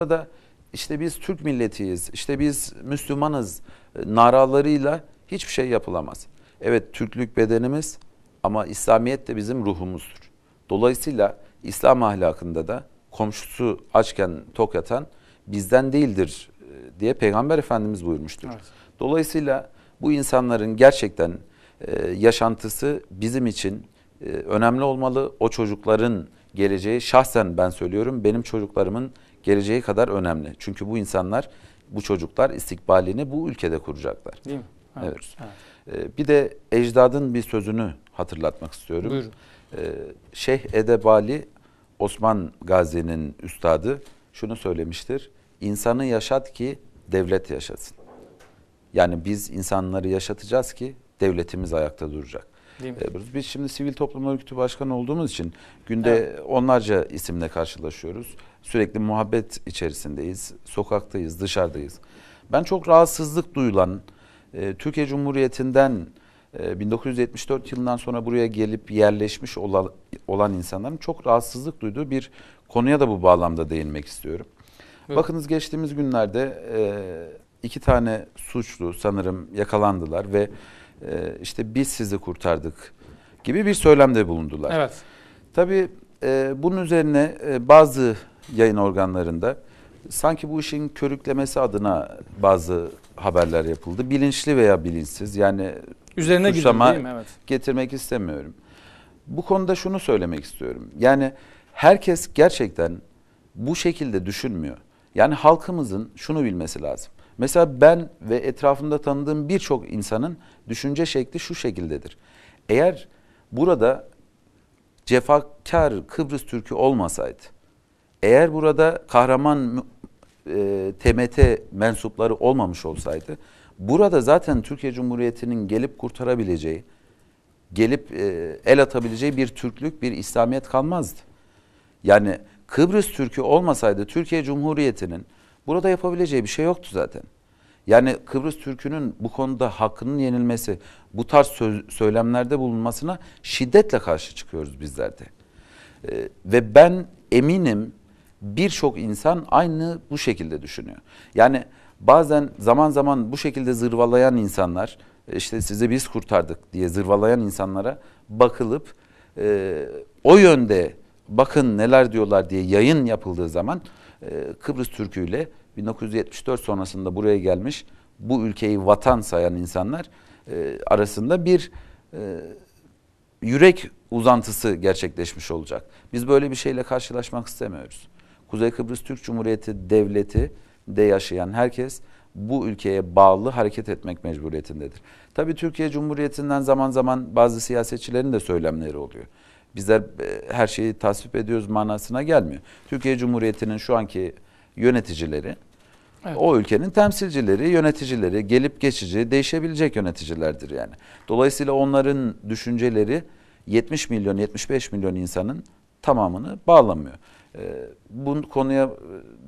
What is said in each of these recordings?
da işte biz Türk milletiyiz, işte biz Müslümanız e, naralarıyla hiçbir şey yapılamaz. Evet Türklük bedenimiz ama İslamiyet de bizim ruhumuzdur. Dolayısıyla İslam ahlakında da komşusu açken tok yatan bizden değildir e, diye Peygamber Efendimiz buyurmuştur. Evet. Dolayısıyla bu insanların gerçekten e, yaşantısı bizim için önemli olmalı. O çocukların geleceği şahsen ben söylüyorum benim çocuklarımın geleceği kadar önemli. Çünkü bu insanlar, bu çocuklar istikbalini bu ülkede kuracaklar. Değil mi? Evet. evet. Ee, bir de ecdadın bir sözünü hatırlatmak istiyorum. Buyurun. Ee, Şeyh Edebali Osman Gazi'nin üstadı şunu söylemiştir. İnsanı yaşat ki devlet yaşasın. Yani biz insanları yaşatacağız ki devletimiz ayakta duracak. Mi? Ee, biz şimdi sivil toplum örgütü başkanı olduğumuz için günde evet. onlarca isimle karşılaşıyoruz. Sürekli muhabbet içerisindeyiz. Sokaktayız, dışarıdayız. Ben çok rahatsızlık duyulan, e, Türkiye Cumhuriyeti'nden e, 1974 yılından sonra buraya gelip yerleşmiş olan, olan insanların çok rahatsızlık duyduğu bir konuya da bu bağlamda değinmek istiyorum. Evet. Bakınız geçtiğimiz günlerde e, iki tane suçlu sanırım yakalandılar ve e, işte biz sizi kurtardık gibi bir söylemde bulundular. Evet. Tabii e, bunun üzerine e, bazı yayın organlarında sanki bu işin körüklemesi adına bazı haberler yapıldı. Bilinçli veya bilinçsiz yani üzerine suçlama değil mi? Evet. getirmek istemiyorum. Bu konuda şunu söylemek istiyorum. Yani herkes gerçekten bu şekilde düşünmüyor. Yani halkımızın şunu bilmesi lazım. Mesela ben ve etrafımda tanıdığım birçok insanın düşünce şekli şu şekildedir. Eğer burada cefakar Kıbrıs Türk'ü olmasaydı, eğer burada kahraman e, TMT mensupları olmamış olsaydı, burada zaten Türkiye Cumhuriyeti'nin gelip kurtarabileceği, gelip e, el atabileceği bir Türklük, bir İslamiyet kalmazdı. Yani Kıbrıs Türk'ü olmasaydı Türkiye Cumhuriyeti'nin burada yapabileceği bir şey yoktu zaten. Yani Kıbrıs Türk'ünün bu konuda hakkının yenilmesi, bu tarz söz, söylemlerde bulunmasına şiddetle karşı çıkıyoruz bizler de. Ee, ve ben eminim birçok insan aynı bu şekilde düşünüyor. Yani bazen zaman zaman bu şekilde zırvalayan insanlar, işte sizi biz kurtardık diye zırvalayan insanlara bakılıp e, o yönde bakın neler diyorlar diye yayın yapıldığı zaman Kıbrıs Türküyle 1974 sonrasında buraya gelmiş bu ülkeyi vatan sayan insanlar e, arasında bir e, yürek uzantısı gerçekleşmiş olacak. Biz böyle bir şeyle karşılaşmak istemiyoruz. Kuzey Kıbrıs Türk Cumhuriyeti Devleti de yaşayan herkes bu ülkeye bağlı hareket etmek mecburiyetindedir. Tabii Türkiye Cumhuriyeti'nden zaman zaman bazı siyasetçilerin de söylemleri oluyor. Bizler e, her şeyi tasvip ediyoruz manasına gelmiyor. Türkiye Cumhuriyeti'nin şu anki yöneticileri Evet. O ülkenin temsilcileri, yöneticileri, gelip geçici, değişebilecek yöneticilerdir yani. Dolayısıyla onların düşünceleri 70 milyon, 75 milyon insanın tamamını bağlamıyor. Ee, bu konuya e,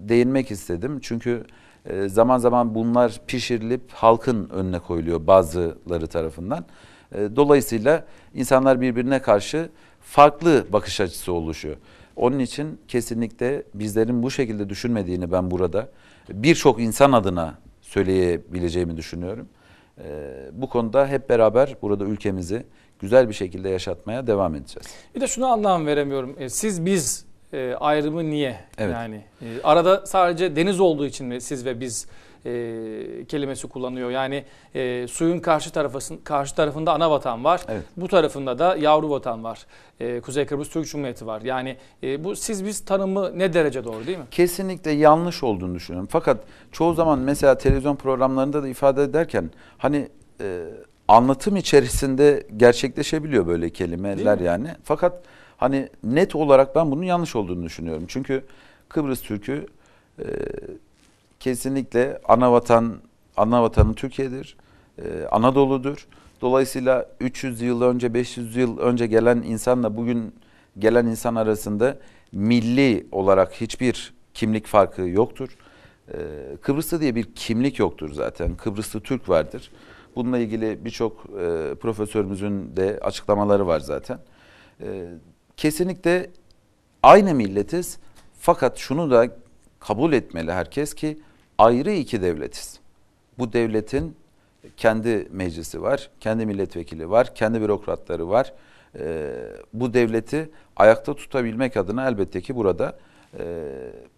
değinmek istedim. Çünkü e, zaman zaman bunlar pişirilip halkın önüne koyuluyor bazıları tarafından. E, dolayısıyla insanlar birbirine karşı farklı bakış açısı oluşuyor. Onun için kesinlikle bizlerin bu şekilde düşünmediğini ben burada birçok insan adına söyleyebileceğimi düşünüyorum. Ee, bu konuda hep beraber burada ülkemizi güzel bir şekilde yaşatmaya devam edeceğiz. Bir de şunu anlam veremiyorum. E, siz biz e, ayrımı niye? Evet. Yani e, arada sadece deniz olduğu için mi siz ve biz e, kelimesi kullanıyor. Yani e, suyun karşı tarafın karşı tarafında ana vatan var. Evet. Bu tarafında da yavru vatan var. E, Kuzey Kıbrıs Türk Cumhuriyeti var. Yani e, bu siz biz tanımı ne derece doğru değil mi? Kesinlikle yanlış olduğunu düşünüyorum. Fakat çoğu zaman mesela televizyon programlarında da ifade ederken hani e, anlatım içerisinde gerçekleşebiliyor böyle kelimeler yani. Fakat hani net olarak ben bunun yanlış olduğunu düşünüyorum. Çünkü Kıbrıs Türk'ü e, kesinlikle ana vatan ana vatanı Türkiye'dir. Ee, Anadolu'dur. Dolayısıyla 300 yıl önce 500 yıl önce gelen insanla bugün gelen insan arasında milli olarak hiçbir kimlik farkı yoktur. Ee, Kıbrıs'ta diye bir kimlik yoktur zaten. Kıbrıslı Türk vardır. Bununla ilgili birçok e, profesörümüzün de açıklamaları var zaten. E, kesinlikle aynı milletiz. Fakat şunu da kabul etmeli herkes ki ayrı iki devletiz. Bu devletin kendi meclisi var, kendi milletvekili var, kendi bürokratları var. Ee, bu devleti ayakta tutabilmek adına elbette ki burada e,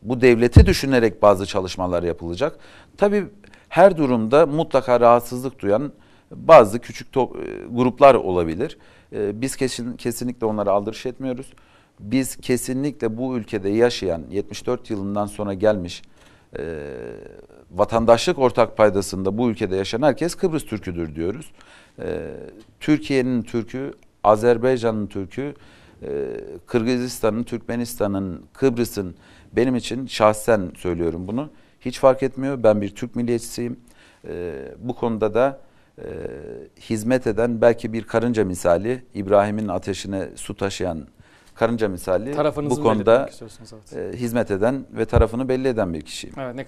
bu devleti düşünerek bazı çalışmalar yapılacak. Tabii her durumda mutlaka rahatsızlık duyan bazı küçük to- e, gruplar olabilir. E, Biz kesin, kesinlikle onlara aldırış etmiyoruz. Biz kesinlikle bu ülkede yaşayan 74 yılından sonra gelmiş e, vatandaşlık ortak paydasında bu ülkede yaşayan herkes Kıbrıs Türküdür diyoruz. E, Türkiye'nin Türkü, Azerbaycan'ın Türkü, e, Kırgızistan'ın, Türkmenistan'ın, Kıbrıs'ın benim için şahsen söylüyorum bunu. Hiç fark etmiyor. Ben bir Türk milliyetçisiyim. E, bu konuda da e, hizmet eden belki bir karınca misali, İbrahim'in ateşine su taşıyan karınca misali Tarafınızı bu konuda. Evet. e, hizmet eden ve tarafını belli eden bir kişiyim. Evet, ne